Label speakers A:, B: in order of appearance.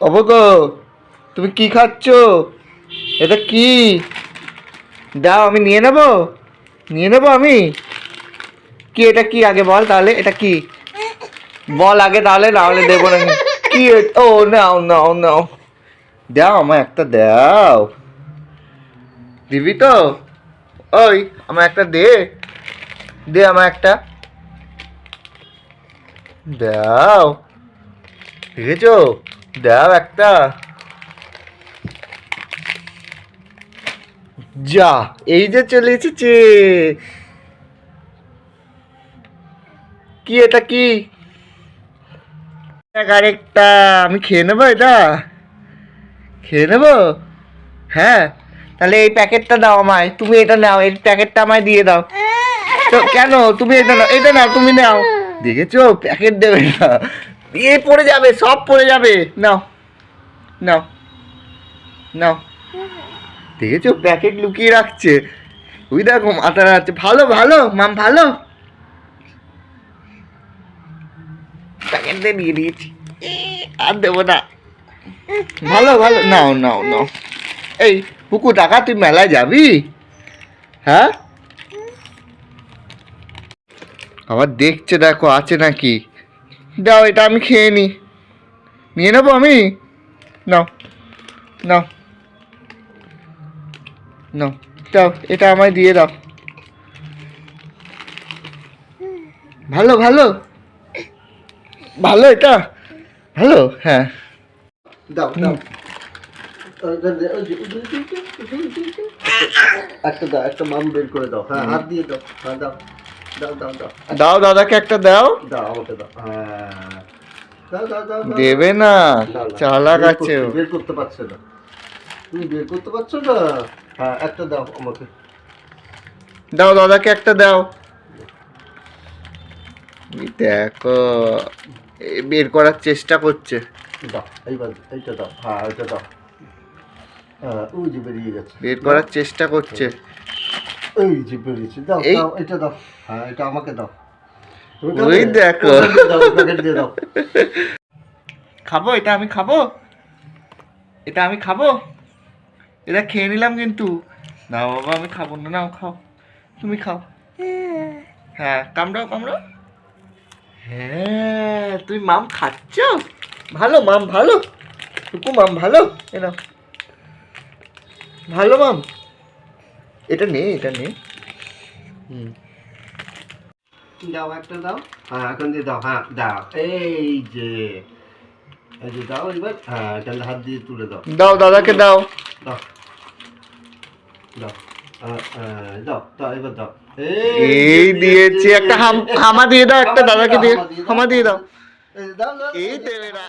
A: অবগো, তুমি কি খাচ্ছ? এটা কি? দাও, আমি নিয়ে নেব? নিয়ে নেব আমি? কি এটা কি? আগে বল তাহলে, এটা কি? বল আগে তাহলে নাহলে দেবো না কি ও, নাও নাও নাও। দাও আমার একটা দাও। দিবি তো? ওই আমার একটা দে। দে আমার একটা। দাও। দেখেছ দাও একটা। যা, এই যে চলে এসেছে। কি এটা কি? আরেকটা, আমি খেয়ে নেব এটা? খেয়ে নেব? হ্যাঁ তাহলে এই প্যাকেটটা দাও আমায়। তুমি এটা নাও, এই প্যাকেটটা আমায় দিয়ে দাও। তো কেন? তুমি এটা নাও এটা নাও, তুমি নাও। দেখেছ? প্যাকেট দেবে না। এ পড়ে যাবে, সব পড়ে যাবে। নাও নাও নাও। দেখেছ? প্যাকেট লুকিয়ে রাখছে। ওই দেখো, মাথা রাখছে ভালো ভালো, মাম, ভালো। প্যাকেট দিয়ে দিয়ে দিয়েছি আর দেবো না। ভালো ভালো। নাও নাও নাও। এই পুকু টাকা তুই মেলায় যাবি? হ্যাঁ? আবার দেখছে, দেখো, আছে নাকি? দাও, এটা আমি খেয়ে নিই নিয়ে নেব আমি? নাও নাও। নাও, দাও, এটা আমায় দিয়ে দাও। ভালো ভালো। ভালো এটা? ভালো? হ্যাঁ।
B: দাও দাও। একটা দাও, একটা মাম বের করে দাও। হ্যাঁ হাত দিয়ে দাও হ্যাঁ দাও। দাও
A: দাদাকে একটা দাও।
B: হ্যাঁ।
A: দেবে না। চালাক আছে ও।
B: করতে- বের করতে পারছ না। তুমি বের করতে পারছ না? হ্যাঁ একটা দাও আমাকে।
A: দাও দাদাকে একটা দাও। দেখো বের করার চেষ্টা করছে।
B: হ্যাঁ
A: বের করার চেষ্টা করছে।
B: ওই যে বেরিয়েছে দাও দাও এটা দাও। হ্যাঁ এটা আমাকে দাও।
A: ওই দেখো।
B: দাও।
A: খাব এটা আমি খাব? এটা আমি খাব? এটা খেয়ে নিলাম কিন্তু। না বাবা আমি খাব না নাও খাও। তুমি খাও। হ্যাঁ কামড়াও কামড়াও। হ্যাঁ তুমি মাম খাচ্ছ? ভালো মাম ভালো। টুকু মাম ভালো। এ নাও। ভালো মাম। এটা নে এটা নে। হুম।
B: দাও একটা দাও। হ্যাঁ এখন দিয়ে দাও হ্যাঁ দাও। এই যে এই যে দাও এবার হ্যাঁ এখানে হাত দিয়ে তুলে দাও।
A: দাও দাদাকে দাও।
B: দাও। দাও দাও দাও এবার দাও।
A: এই দিয়েছি একটা হাম দিয়ে দাও একটা দাদাকে দিয়ে। হামা দিয়ে দাও।
B: এই দাও দাও।
A: এই দেবে না।